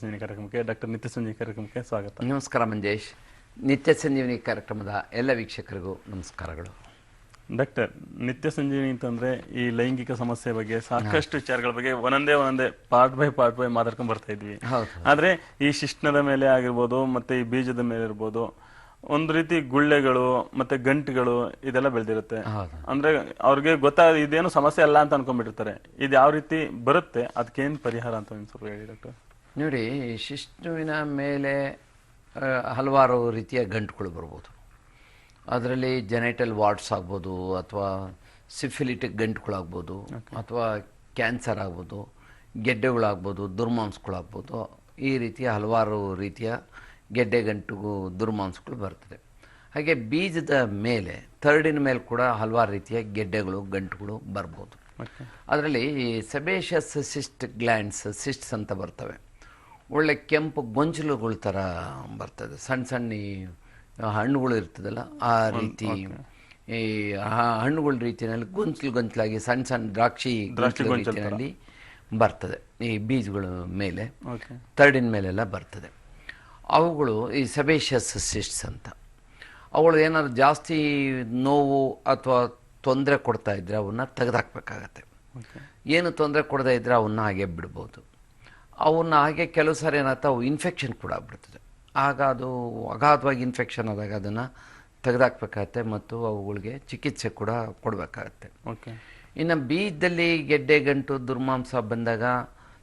ಸಂಜೀವಿನಿ ಕಾರ್ಯಕ್ರಮಕ್ಕೆ ಡಾಕ್ಟರ್ ನಿತ್ಯ ಸಂಜೀವಿನಿ ಕಾರ್ಯಕ್ರಮಕ್ಕೆ ಸ್ವಾಗತ. ನಮಸ್ಕಾರ ಮಂಜೇಶ್. ನಿತ್ಯ ಸಂಜೀವಿನಿ ಕಾರ್ಯಕ್ರಮದ ಎಲ್ಲ ವೀಕ್ಷಕರಿಗೂ ನಮಸ್ಕಾರಗಳು. ಡಾಕ್ಟರ್ ನಿತ್ಯ ಸಂಜೀವಿನಿ ಅಂತಂದ್ರೆ ಈ ಲೈಂಗಿಕ ಸಮಸ್ಯೆ ಬಗ್ಗೆ ಸಾಕಷ್ಟು ವಿಚಾರಗಳ ಬಗ್ಗೆ ಒಂದೊಂದೇ ಒಂದೊಂದೇ ಪಾರ್ಟ್ ಬೈ ಪಾರ್ಟ್ ಬೈ ಮಾತಾಡ್ಕೊಂಡು ಬರ್ತಾ ಇದ್ವಿ. ಆದ್ರೆ ಈ ಶಿಶ್ನದ ಮೇಲೆ ಆಗಿರ್ಬೋದು ಮತ್ತೆ ಈ ಬೀಜದ ಮೇಲೆ ಇರ್ಬೋದು ಒಂದು ರೀತಿ ಗುಳ್ಳೆಗಳು ಮತ್ತೆ ಗಂಟುಗಳು ಇದೆಲ್ಲ ಬೆಳೆದಿರುತ್ತೆ. ಅಂದ್ರೆ ಅವ್ರಿಗೆ ಗೊತ್ತಾಗ ಇದೇನು ಸಮಸ್ಯೆ ಅಲ್ಲ ಅಂತ ಅನ್ಕೊಂಡ್ಬಿಟ್ಟಿರ್ತಾರೆ. ಇದು ಯಾವ ರೀತಿ ಬರುತ್ತೆ? ಅದಕ್ಕೇನು ಪರಿಹಾರ ಅಂತ ಒಂದು ಸ್ವಲ್ಪ ಹೇಳಿ ಡಾಕ್ಟರ್. ನೋಡಿ ಶಿಸ್ತುವಿನ ಮೇಲೆ ಹಲವಾರು ರೀತಿಯ ಗಂಟುಗಳು ಬರ್ಬೋದು. ಅದರಲ್ಲಿ ಜೆನೆಟಲ್ ವಾರ್ಡ್ಸ್ ಆಗ್ಬೋದು ಅಥವಾ ಸಿಫಿಲಿಟಿಕ್ ಗಂಟುಗಳಾಗ್ಬೋದು ಅಥವಾ ಕ್ಯಾನ್ಸರ್ ಆಗ್ಬೋದು ಗೆಡ್ಡೆಗಳಾಗ್ಬೋದು ದುರ್ಮಾಂಸಗಳಾಗ್ಬೋದು ಈ ರೀತಿಯ ಹಲವಾರು ರೀತಿಯ ಗೆಡ್ಡೆ ಗಂಟುಗೂ ದುರ್ಮಾಂಸಗಳು ಬರ್ತದೆ. ಹಾಗೆ ಬೀಜದ ಮೇಲೆ ಥರ್ಡಿನ ಮೇಲೆ ಕೂಡ ಹಲವಾರು ರೀತಿಯ ಗೆಡ್ಡೆಗಳು ಗಂಟುಗಳು ಬರ್ಬೋದು. ಅದರಲ್ಲಿ ಸಬೇಷಸ್ ಸಿಸ್ಟ್ ಗ್ಲ್ಯಾಂಡ್ಸ್ ಸಿಸ್ಟ್ಸ್ ಅಂತ ಬರ್ತವೆ. ಒಳ್ಳೆ ಕೆಂಪು ಗೊಂಚಲುಗಳ ಥರ ಬರ್ತದೆ. ಸಣ್ಣ ಸಣ್ಣ ಹಣ್ಣುಗಳು ಇರ್ತದಲ್ಲ ಆ ರೀತಿ ಈ ಹಣ್ಣುಗಳ ರೀತಿಯಲ್ಲಿ ಗೊಂಚಲು ಗೊಂಚಲಾಗಿ ಸಣ್ಣ ಸಣ್ಣ ದ್ರಾಕ್ಷಿ ಗೊಂಚಲು ರೀತಿಯಲ್ಲಿ ಬರ್ತದೆ. ಈ ಬೀಜಗಳ ಮೇಲೆ ತರ್ಡಿನ ಮೇಲೆಲ್ಲ ಬರ್ತದೆ. ಅವುಗಳು ಈ ಸಬೇಷಸ್ ಸಿಸ್ಟ್ಸ್ ಅಂತ. ಅವುಗಳು ಏನಾದ್ರು ಜಾಸ್ತಿ ನೋವು ಅಥವಾ ತೊಂದರೆ ಕೊಡ್ತಾ ಇದ್ದರೆ ಅವನ್ನ ತೆಗೆದಾಕ್ಬೇಕಾಗತ್ತೆ. ಏನು ತೊಂದರೆ ಕೊಡದೇ ಇದ್ದರೆ ಅವನ್ನ ಹಾಗೆ ಬಿಡ್ಬೋದು. ಅವನ್ನ ಹಾಗೆ ಕೆಲವು ಸಾರಿ ಏನಾಗ್ತಾ ಅವು ಇನ್ಫೆಕ್ಷನ್ ಕೂಡ ಆಗ್ಬಿಡ್ತದೆ. ಆಗ ಅದು ಅಗಾಧವಾಗಿ ಇನ್ಫೆಕ್ಷನ್ ಆದಾಗ ಅದನ್ನು ತೆಗೆದಾಕ್ಬೇಕಾಗತ್ತೆ ಮತ್ತು ಅವುಗಳಿಗೆ ಚಿಕಿತ್ಸೆ ಕೂಡ ಕೊಡಬೇಕಾಗತ್ತೆ. ಓಕೆ. ಇನ್ನು ಬೀಜದಲ್ಲಿ ಗೆಡ್ಡೆ ಗಂಟು ದುರ್ಮಾಂಸ ಬಂದಾಗ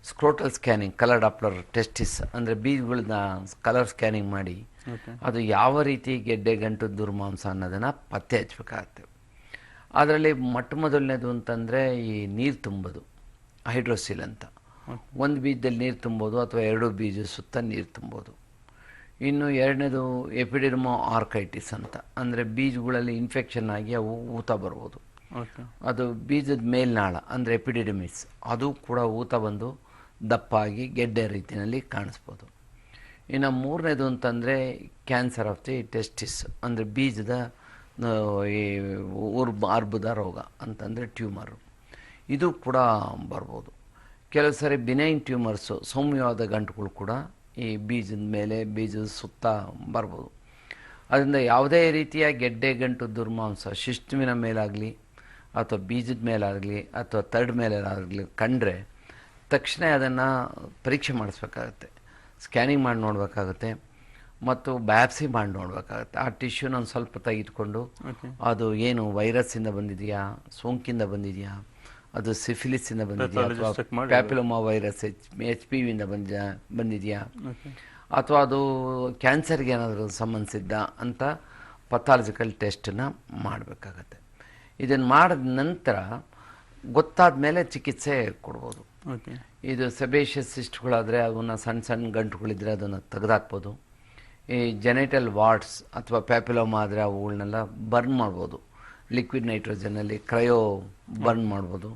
scrotal scanning colour Doppler testis ಅಂದರೆ ಬೀಜಗಳನ್ನ ಕಲರ್ ಸ್ಕ್ಯಾನಿಂಗ್ ಮಾಡಿ ಅದು ಯಾವ ರೀತಿ ಗೆಡ್ಡೆ ಗಂಟು ದುರ್ಮಾಂಸ ಅನ್ನೋದನ್ನು ಪತ್ತೆ ಹಚ್ಚಬೇಕಾಗತ್ತೆ ಅದರಲ್ಲಿ ಮೊಟ್ಟ ಮೊದಲನೇದು ಅಂತಂದರೆ ಈ ನೀರು ತುಂಬೋದು ಹೈಡ್ರೋಸಿಲ್ ಅಂತ. ಒಂದು ಬೀಜದಲ್ಲಿ ನೀರು ತುಂಬೋದು ಅಥವಾ ಎರಡು ಬೀಜ ಸುತ್ತ ನೀರು ತುಂಬೋದು. ಇನ್ನು ಎರಡನೇದು ಎಪಿಡಿರ್ಮೋ ಆರ್ಕೈಟಿಸ್ ಅಂತ. ಅಂದರೆ ಬೀಜಗಳಲ್ಲಿ ಇನ್ಫೆಕ್ಷನ್ ಆಗಿ ಅವು ಊತ ಬರ್ಬೋದು. ಓಕೆ. ಅದು ಬೀಜದ ಮೇಲ್ನಾಳ ಅಂದರೆ ಎಪಿಡಿಡಮಿಸ್ ಅದು ಕೂಡ ಊತ ಬಂದು ದಪ್ಪಾಗಿ ಗೆಡ್ಡೆ ರೀತಿಯಲ್ಲಿ ಕಾಣಿಸ್ಬೋದು. ಇನ್ನು ಮೂರನೇದು ಅಂತಂದರೆ ಕ್ಯಾನ್ಸರ್ ಆಫ್ ದಿ ಟೆಸ್ಟಿಸ್ ಅಂದರೆ ಬೀಜದ ಈ ಉರ್ಬ ಅರ್ಬುದ ರೋಗ ಅಂತಂದರೆ ಟ್ಯೂಮರು ಇದು ಕೂಡ ಬರ್ಬೋದು. ಕೆಲವು ಸಾರಿ ಬಿನೈನ್ ಟ್ಯೂಮರ್ಸು ಸೌಮ್ಯವಾದ ಗಂಟುಗಳು ಕೂಡ ಈ ಬೀಜದ ಮೇಲೆ ಬೀಜದ ಸುತ್ತ ಬರ್ಬೋದು. ಅದರಿಂದ ಯಾವುದೇ ರೀತಿಯ ಗೆಡ್ಡೆ ಗಂಟು ದುರ್ಮಾಂಸ ಶಿಸ್ತುವಿನ ಮೇಲಾಗಲಿ ಅಥವಾ ಬೀಜದ ಮೇಲಾಗಲಿ ಅಥವಾ ತರ್ಡ್ ಮೇಲಾಗಲಿ ಕಂಡ್ರೆ ತಕ್ಷಣ ಅದನ್ನು ಪರೀಕ್ಷೆ ಮಾಡಿಸ್ಬೇಕಾಗತ್ತೆ. ಸ್ಕ್ಯಾನಿಂಗ್ ಮಾಡಿ ನೋಡಬೇಕಾಗತ್ತೆ. ಮತ್ತು ಬ್ಯಾಪ್ಸಿ ಮಾಡಿ ನೋಡಬೇಕಾಗತ್ತೆ. ಆ ಟಿಶ್ಯೂನ ಒಂದು ಸ್ವಲ್ಪ ತೆಗೆದುಕೊಂಡು ಅದು ಏನು ವೈರಸ್ಸಿಂದ ಬಂದಿದೆಯಾ ಸೋಂಕಿಂದ ಬಂದಿದೆಯಾ ಅದು ಸಿಫಿಲಿಸ್ಸಿಂದ ಬಂದಿದೆಯಾ ಅಥವಾ papilloma virus H H P ವಿಯಿಂದ ಬಂದಿದೆಯಾ? ಬಂದಿದೆಯಾ ಅಥವಾ ಅದು ಕ್ಯಾನ್ಸರ್ಗೆ ಏನಾದರೂ ಸಂಬಂಧಿಸಿದ್ದ ಅಂತ ಪಥಾಲಜಿಕಲ್ ಟೆಸ್ಟನ್ನು ಮಾಡಬೇಕಾಗತ್ತೆ. ಇದನ್ನು ಮಾಡಿದ ನಂತರ ಗೊತ್ತಾದ ಮೇಲೆ ಚಿಕಿತ್ಸೆ ಕೊಡ್ಬೋದು. ಇದು ಸಬೇಷಿಯಸ್ ಸಿಸ್ಟ್ಗಳಾದರೆ ಅವನ್ನ ಸಣ್ಣ ಸಣ್ಣ ಗಂಟುಗಳಿದ್ರೆ ಅದನ್ನು ತೆಗೆದಾಕ್ಬೋದು. ಈ ಜೆನೆಟಲ್ ವಾರ್ಡ್ಸ್ ಅಥವಾ ಪ್ಯಾಪಿಲೋಮಾ ಆದರೆ ಅವುಗಳನ್ನೆಲ್ಲ ಬರ್ನ್ ಮಾಡ್ಬೋದು. ಲಿಕ್ವಿಡ್ ನೈಟ್ರೋಜನಲ್ಲಿ ಕ್ರಯೋ ಬರ್ನ್ ಮಾಡ್ಬೋದು.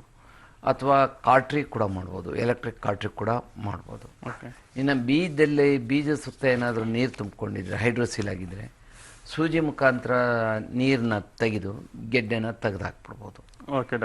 ಅಥವಾ ಕಾರ್ಟ್ರಿ ಕೂಡ ಮಾಡ್ಬೋದು. ಎಲೆಕ್ಟ್ರಿಕ್ ಕಾರ್ಟ್ರಿ ಕೂಡ ಮಾಡ್ಬೋದು. ಓಕೆ ಇನ್ನು ಬೀಜದಲ್ಲಿ ಬೀಜ ಸುತ್ತ ಏನಾದರೂ ನೀರು ತುಂಬಿಕೊಂಡಿದ್ರೆ ಹೈಡ್ರೋಸಿಲ್ ಆಗಿದ್ದರೆ ಸೂಜಿ ಮುಖಾಂತರ ನೀರನ್ನ ತೆಗೆದು ಗೆಡ್ಡೆನ ತೆಗೆದು ಹಾಕ್ಬಿಡ್ಬೋದು ಓಕೆ